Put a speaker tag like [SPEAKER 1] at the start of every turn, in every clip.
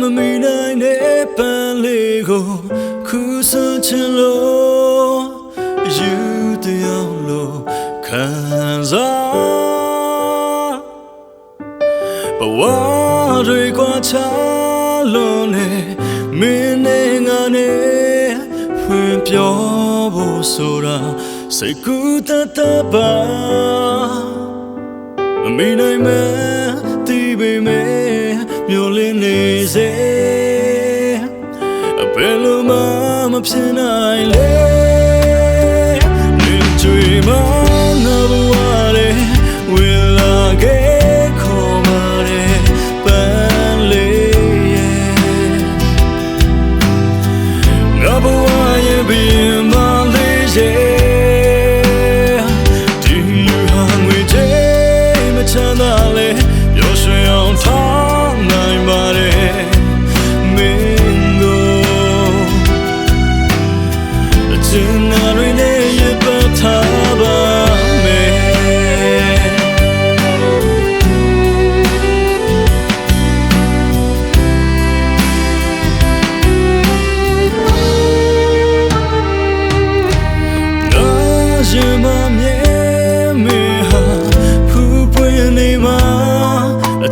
[SPEAKER 1] မမီနိုင်တဲ့ပန်းလေးကိုခုစချင်လို့ယူတယောက်လို့ခံစားဘဝတွေကချလို့နေမင်းနဲ့ငါနဲ့ဖွင့်ပြောဖို့ဆိုတာစိတ်ကူးတတ်ပါမမီနိုင်မယ် ဘယ်လိုမှမဖြစ်နိုင်လေ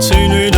[SPEAKER 1] 翠绿的